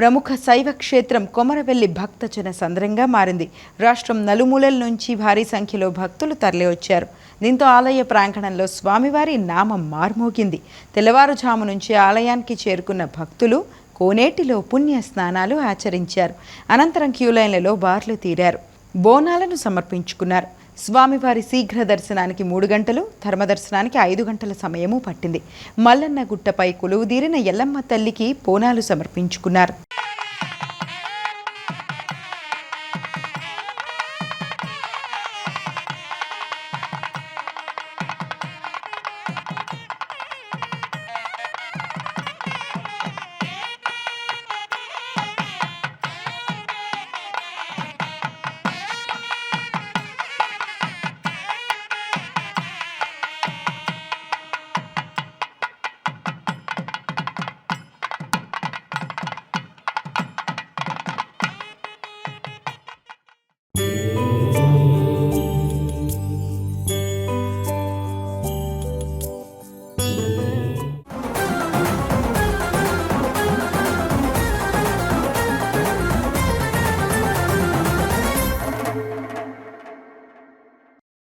ప్రముఖ శైవ క్షేత్రం కొమరవెల్లి భక్తజన సంద్రంగా మారింది. రాష్ట్రం నలుమూలల నుంచి భారీ సంఖ్యలో భక్తులు తరలివచ్చారు. దీంతో ఆలయ ప్రాంగణంలో స్వామివారి నామం మార్మోగింది. తెల్లవారుజాము నుంచి ఆలయానికి చేరుకున్న భక్తులు కోనేటిలో పుణ్య స్నానాలు ఆచరించారు. అనంతరం క్యూలైన్లలో బార్లు తీరారు. బోనాలను సమర్పించుకున్నారు. స్వామివారి శీఘ్ర దర్శనానికి మూడు గంటలు ధర్మదర్శనానికి ఐదు గంటల సమయము పట్టింది. మల్లన్న గుట్టపై కొలువుదీరిన ఎల్లమ్మ తల్లికి బోనాలు సమర్పించుకున్నారు.